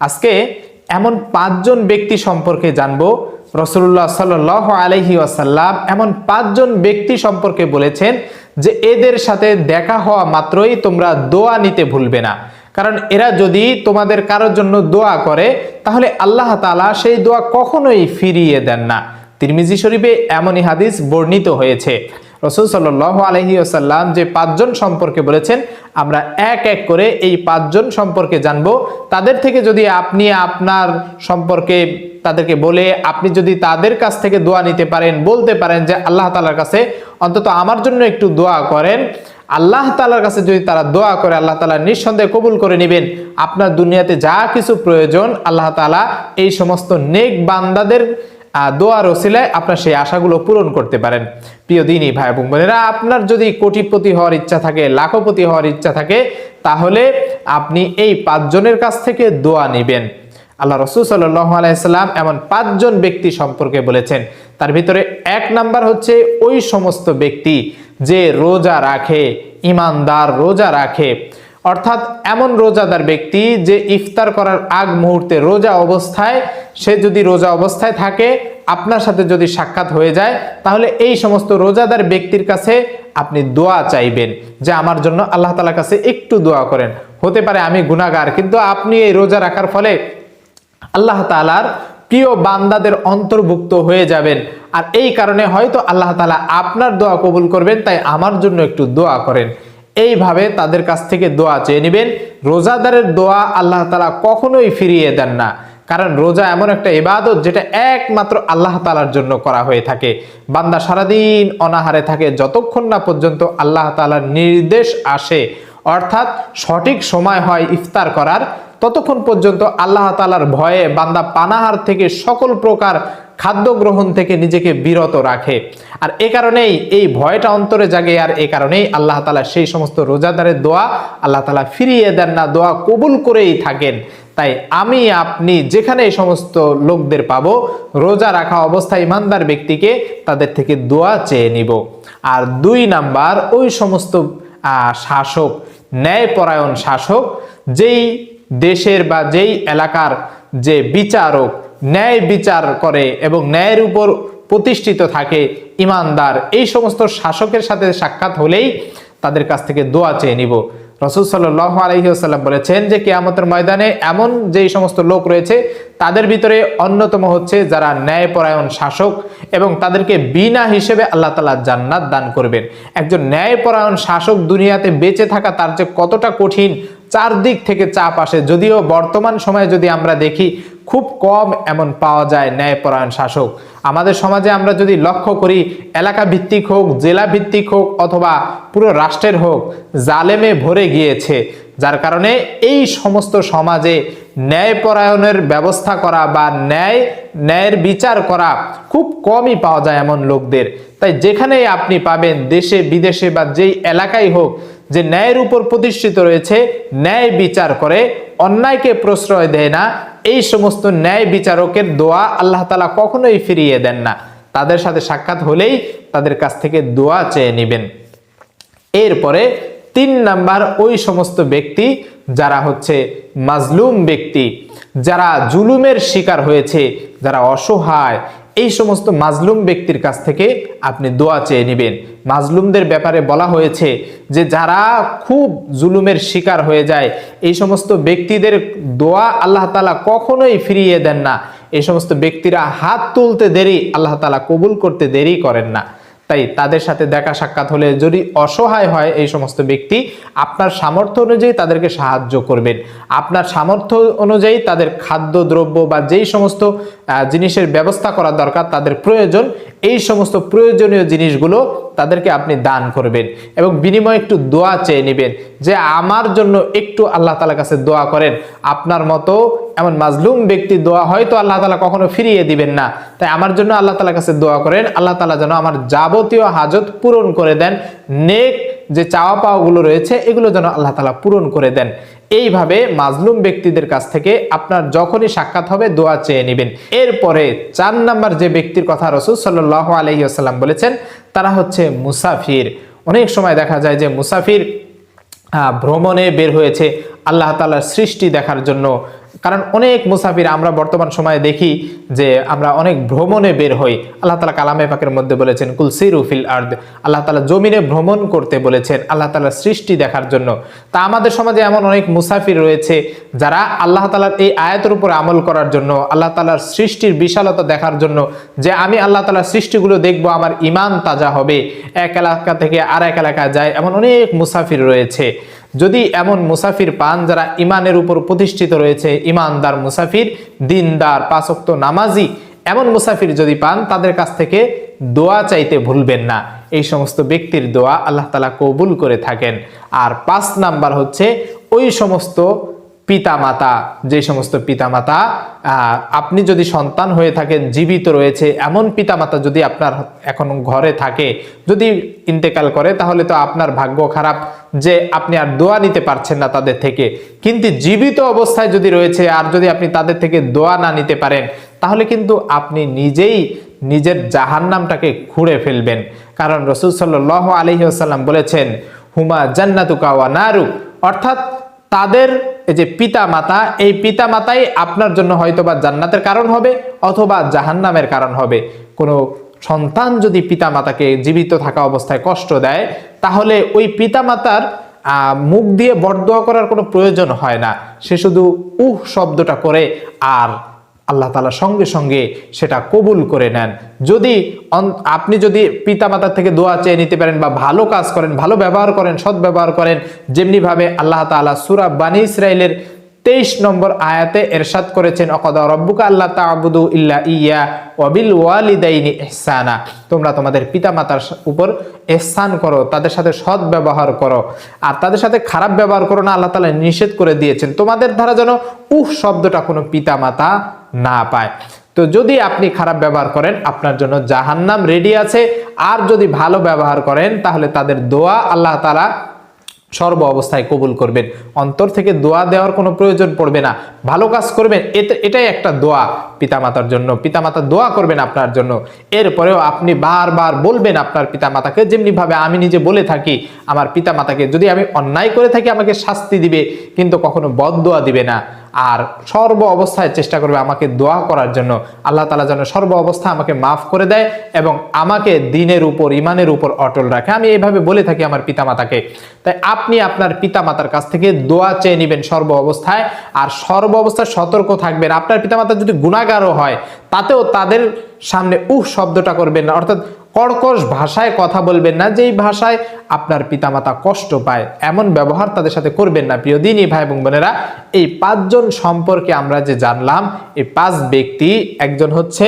আজকে এমন পাঁচজন ব্যক্তি সম্পর্কে জানব। রসুল্লাহ সাল আলহি আসাল্লাম এমন পাঁচজন ব্যক্তি সম্পর্কে বলেছেন যে এদের সাথে দেখা হওয়া মাত্রই তোমরা দোয়া নিতে ভুলবে না। কারণ এরা যদি তোমাদের কারোর জন্য দোয়া করে, তাহলে আল্লাহ তালা সেই দোয়া কখনোই ফিরিয়ে দেন না। তিরমিজি শরীফে এমনই হাদিস বর্ণিত হয়েছে। রসুল সাল্লাহ আলহি আসাল্লাম যে পাঁচজন সম্পর্কে বলেছেন, আমরা এক এক করে এই পাঁচজন সম্পর্কে জানব। তাদের থেকে যদি আপনি আপনার সম্পর্কে তাদেরকে বলে, আপনি যদি তাদের কাছ থেকে দোয়া নিতে পারেন, বলতে পারেন যে আল্লাহ তালার কাছে, অন্তত আমার জন্য একটু দোয়া করেন। আল্লাহ তালার কাছে যদি তারা দোয়া করে, আল্লাহ তালা নিঃসন্দেহে কবুল করে নেবেন। আপনার দুনিয়াতে যা কিছু প্রয়োজন, আল্লাহ তালা এই সমস্ত নেক বান্দাদের দোয়ার ওসিলায় আপনার সেই আশাগুলো পূরণ করতে পারেন। প্রিয় দিনই ভাই এবং বোনেরা, আপনার যদি কোটিপতি হওয়ার ইচ্ছা থাকে, লাখপতি হওয়ার ইচ্ছা থাকে, তাহলে আপনি এই পাঁচজনের কাছ থেকে দোয়া নেবেন। আল্লাহ রসুল সাল্লাহ আলাইসাল্লাম এমন পাঁচজন ব্যক্তি সম্পর্কে বলেছেন। তার ভিতরে এক নাম্বার হচ্ছে ওই সমস্ত ব্যক্তি যে রোজা রাখে, ইমানদার রোজা রাখে। অর্থাৎ এমন রোজাদার ব্যক্তি যে ইফতার করার আগ মুহূর্তে রোজা অবস্থায়, সে যদি রোজা অবস্থায় থাকে, আপনার সাথে যদি সাক্ষাৎ হয়ে যায়, তাহলে এই সমস্ত রোজাদার ব্যক্তির কাছে আপনি দোয়া চাইবেন যে আমার জন্য আল্লাহ তালার কাছে একটু দোয়া করেন। হতে পারে আমি গুণাগার কিন্তু আপনি এই রোজা রাখার ফলে আল্লাহ তালার প্রিয় বান্দাদের অন্তর্ভুক্ত হয়ে যাবেন। আর এই কারণে হয়তো আল্লাহ তালা আপনার দোয়া কবুল করবেন, তাই আমার জন্য একটু দোয়া করেন। এইভাবে তাদের কাছ থেকে দোয়া চেয়ে নেবেন। রোজাদারের দোয়া আল্লাহ তালা কখনোই ফিরিয়ে দেন না। কারণ রোজা এমন একটা ইবাদত যেটা একমাত্র আল্লাহ তালার জন্য করা হয়ে থাকে। বান্দা সারাদিন অনাহারে থাকে, যতক্ষণ না পর্যন্ত আল্লাহ তালার নির্দেশ আসে, অর্থাৎ সঠিক সময় হয় ইফতার করার, ততক্ষণ পর্যন্ত আল্লাহ তালার ভয়ে বান্দা পানাহার থেকে সকল প্রকার খাদ্য গ্রহণ থেকে নিজেকে বিরত রাখে। আর এ কারণেই এই ভয়টা অন্তরে জাগে, আর এ কারণেই আল্লাহ তালা সেই সমস্ত রোজাদারের দোয়া আল্লাহ তালা ফিরিয়ে দেন না, দোয়া কবুল করেই থাকেন। তাই আমি, আপনি যেখানে এই সমস্ত লোকদের পাবো, রোজা রাখা অবস্থায় ইমানদার ব্যক্তিকে তাদের থেকে দোয়া চেয়ে নিব। আর দুই নাম্বার, ওই সমস্ত শাসক, ন্যায়পরায়ণ শাসক, যেই দেশের বা যেই এলাকার যে বিচারক ন্যায় বিচার করে এবং ন্যায়ের উপর প্রতিষ্ঠিত থাকে ইমানদার। এই সমস্ত শাসকের সাথে সাক্ষাৎ হলেই তাদের কাছ থেকে দোয়া চেয়ে নিব। রসুল সাল্লাহ আলহিউসাল্লাম বলেছেন যে, কেয়ামতের ময়দানে এমন যেই সমস্ত লোক রয়েছে, তাদের ভিতরে অন্যতম হচ্ছে যারা ন্যায়পরায়ণ শাসক এবং তাদেরকে বিনা হিসেবে আল্লাহ তালা জান্নাত দান করবেন। একজন ন্যায়পরায়ণ শাসক দুনিয়াতে বেঁচে থাকা তার যে কতটা কঠিন চারদিক থেকে চাপ আসে। যদিও বর্তমান সময়ে যদি আমরা দেখি, খুব কম এমন পাওয়া যায় ন্যায়পরায়ণ শাসক। আমাদের সমাজে আমরা যদি লক্ষ্য করি, এলাকা ভিত্তিক হোক, জেলা ভিত্তিক হোক, অথবা পুরো রাষ্ট্রের হোক, জালেমে ভরে গিয়েছে। যার কারণে এই সমস্ত সমাজে ন্যায়পরায়ণের ব্যবস্থা করা বা ন্যায়, ন্যায়ের বিচার করা খুব কমই পাওয়া যায় এমন লোকদের। তাই যেখানেই আপনি পাবেন, দেশে, বিদেশে বা যেই এলাকায় হোক যে ন্যায়ের উপর প্রতিষ্ঠিত রয়েছে, ন্যায় বিচার করে, অন্যায়কে প্রশ্রয় দেয় না, এই সমস্ত ন্যায় বিচারকের দোয়া আল্লাহ তালা কখনোই ফিরিয়ে দেন না। তাদের সাথে সাক্ষাৎ হলেই তাদের কাছ থেকে দোয়া চেয়ে নেবেন। এরপরে তিন নাম্বার, ওই সমস্ত ব্যক্তি যারা হচ্ছে মাজলুম ব্যক্তি, যারা জুলুমের শিকার হয়েছে, যারা অসহায়, এই সমস্ত মাজলুম ব্যক্তির কাছ থেকে আপনি দোয়া চেয়ে নেবেন। মাজলুমদের ব্যাপারে বলা হয়েছে যে যারা খুব জুলুমের শিকার হয়ে যায়, এই সমস্ত ব্যক্তিদের দোয়া আল্লাহ তালা কখনোই ফিরিয়ে দেন না। এই সমস্ত ব্যক্তিরা হাত তুলতে দেরি, আল্লাহ তালা কবুল করতে দেরি করেন না। তাই তাদের সাথে দেখা সাক্ষাৎ হলে যদি অসহায় হয় এই সমস্ত ব্যক্তি, আপনার সামর্থ্য অনুযায়ী তাদেরকে সাহায্য করবেন। আপনার সামর্থ্য অনুযায়ী তাদের খাদ্য, দ্রব্য বা যেই সমস্ত জিনিসের ব্যবস্থা করা দরকার, তাদের প্রয়োজন, এই সমস্ত প্রয়োজনীয় জিনিসগুলো তাদেরকে আপনি দান করবেন এবং বিনিময়ে একটু দোয়া চেয়ে নেবেন যে আমার জন্য একটু আল্লাহ তালার কাছে দোয়া করেন। আপনার মতো এমন মাজলুম ব্যক্তি দোয়া হয়তো আল্লাহ তালা কখনো ফিরিয়ে দিবেন না। তাই আমার জন্য আল্লাহ তালার কাছে দোয়া করেন। আল্লাহ তালা যেন আমার যাবতীয় হাজত পূরণ করে দেন। নেক যে চাওয়া পাওয়াগুলো রয়েছে, এগুলো যেন আল্লাহ তালা পূরণ করে দেন। এইভাবে মাজলুম ব্যক্তিদের কাছ থেকে আপনার যখনই সাক্ষাৎ হবে দোয়া চেয়ে নেবেন। এরপরে চার নাম্বার যে ব্যক্তির কথা রসুল সাল্লাহ আলহিউসাল্লাম বলেছেন, তারা হচ্ছে মুসাফির। অনেক সময় দেখা যায় যে মুসাফির ভ্রমণে বের হয়েছে, আল্লাহ তালার সৃষ্টি দেখার জন্য কারণ অনেক মুসাফির আমরা বর্তমান সময়ে দেখি যে আমরা অনেক ভ্রমণে বের হই। আল্লাহ তালা কালামে পাকের মধ্যে বলেছেন কুলসিরু ফিল আর্দ। আল্লাহ তালা জমিনে ভ্রমণ করতে বলেছেন, আল্লাহ তালার সৃষ্টি দেখার জন্য। তা আমাদের সমাজে এমন অনেক মুসাফির রয়েছে যারা আল্লাহ তালার এই আয়াতের উপর আমল করার জন্য, আল্লাহ তালার সৃষ্টির বিশালতা দেখার জন্য যে আমি আল্লাহ তালার সৃষ্টিগুলো দেখব, আমার ইমান তাজা হবে। এক এলাকা থেকে আর এক এলাকায় যায় এমন অনেক মুসাফির রয়েছে। যদি এমন মুসাফির পান যারা ইমানের উপর প্রতিষ্ঠিত রয়েছে ইমানদার মুসাফির, দিনদার, পাঁচক্ত নামাজি, এমন মুসাফির যদি পান, তাদের কাছ থেকে দোয়া চাইতে ভুলবেন না। এই সমস্ত ব্যক্তির দোয়া আল্লাহ তালা কবুল করে থাকেন। আর পাঁচ নাম্বার হচ্ছে, ওই সমস্ত পিতামাতা, যে সমস্ত পিতামাতা আপনি যদি সন্তান হয়ে থাকেন, জীবিত রয়েছে, এমন পিতামাতা যদি আপনার এখন ঘরে থাকে, যদি ইন্তেকাল করে, তাহলে তো আপনার ভাগ্য খারাপ যে আপনি আর দোয়া নিতে পারছেন না তাদের থেকে। কিন্তু জীবিত অবস্থায় যদি রয়েছে, আর যদি আপনি তাদের থেকে দোয়া না নিতে পারেন, তাহলে কিন্তু আপনি নিজেই নিজের জাহান্নামটাকে খুঁড়ে ফেলবেন। কারণ রসুল সাল্লাহ আলহি আসাল্লাম বলেছেন, হুমা জান্নাতুকা ওয়া নারু অর্থাৎ তাদের এই যে পিতা মাতা এই পিতা মাতাই আপনার জন্য হয়তো বা জান্নাতের কারণ হবে অথবা জাহান্নামের কারণ হবে। কোনো সন্তান যদি পিতা মাতাকে জীবিত থাকা অবস্থায় কষ্ট দেয়, তাহলে ওই পিতা মাতার মুখ দিয়ে বরদোয়া করার কোনো প্রয়োজন হয় না। সে শুধু উহ শব্দটা করে আর আল্লাহ তালা সঙ্গে সঙ্গে সেটা কবুল করে নেন। যদি আপনি যদি পিতামাতার থেকে দোয়া চেয়ে নিতে পারেন বা ভালো কাজ করেন, ভালো ব্যবহার করেন, সৎ ব্যবহার করেন, যেমনিভাবে আল্লাহ তালা সুরা বানী ইসরায়েলের তেইশ নম্বর আয়াতে এরশাদ করেছেন, অকদা রব্বুকা আল্লাহ তাবুদু ইল্লা ইয়া ওয়াবিল ওয়ালিদাইনি এহসানা তোমরা তোমাদের পিতামাতার উপর এহসান করো, তাদের সাথে সৎ ব্যবহার করো। আর তাদের সাথে খারাপ ব্যবহার করো না, আল্লাহ তালা নিষেধ করে দিয়েছেন। তোমাদের দ্বারা যেন উহ শব্দটা কোনো পিতামাতা না পায়। তো যদি আপনি খারাপ ব্যবহার করেন, আপনার জন্য জাহান্নাম রেডি আছে। আর যদি ভালো ব্যবহার করেন, তাহলে তাদের দোয়া আল্লাহ তালা সর্ব অবস্থায় কবুল করবেন। অন্তর থেকে দোয়া দেওয়ার কোনো প্রয়োজন পড়বে না। ভালো কাজ করবেন, এতে, এটাই একটা দোয়া পিতামাতার জন্য। পিতামাতা দোয়া করবেন আপনার জন্য। এরপরেও আপনি বারবার বলবেন আপনার পিতামাতাকে, যেমনিভাবে আমি নিজে বলে থাকি, আমার পিতামাতাকে, যদি আমি অন্যায় করে থাকি, আমাকে শাস্তি দিবে। কিন্তু কখনো বদ দোয়া দিবে না। আর সর্ব অবস্থায় চেষ্টা করবে আমাকে দোয়া করার জন্য। আল্লাহ তালা যেন সর্ব অবস্থা আমাকে মাফ করে দেয় এবং আমাকে দিনের উপর ইমানের উপর অটল রাখে। আমি এইভাবে বলে থাকি আমার পিতামাতাকে। তাই আপনি আপনার পিতামাতার কাছ থেকে দোয়া চেয়ে নেবেন সর্ব অবস্থায়। আর সর্ব অবস্থায় সতর্ক থাকবেন। আপনার পিতামাতা যদি গুণাগারও হয়, তাতেও তাদের সামনে উহ শব্দটা করবেন। না অর্থাৎ কর্কশ ভাষায় কথা বলবেন না, যেই ভাষায় আপনার পিতামাতা কষ্ট পায়, এমন ব্যবহার তাদের সাথে করবেন না। প্রিয় দিনই ভাই এবং বোনেরা, এই পাঁচজন সম্পর্কে আমরা যে জানলাম, এই পাঁচ ব্যক্তি, একজন হচ্ছে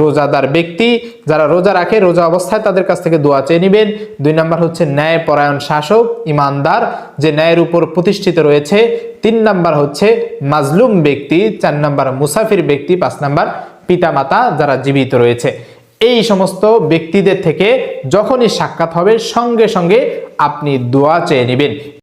রোজাদার ব্যক্তি, যারা রোজা রাখে, রোজা অবস্থায় তাদের কাছ থেকে দোয়া চেয়ে নেবেন। দুই নম্বর হচ্ছে ন্যায় পরায়ণ শাসক, ইমানদার, যে ন্যায়ের উপর প্রতিষ্ঠিত রয়েছে। তিন নম্বর হচ্ছে মাজলুম ব্যক্তি, চার নম্বর মুসাফির ব্যক্তি, পাঁচ নাম্বার পিতামাতা যারা জীবিত রয়েছে। এই সমস্ত ব্যক্তিদের থেকে যখনই সাক্ষাৎ হবে সঙ্গে সঙ্গে আপনি দোয়া চেয়ে নেবেন।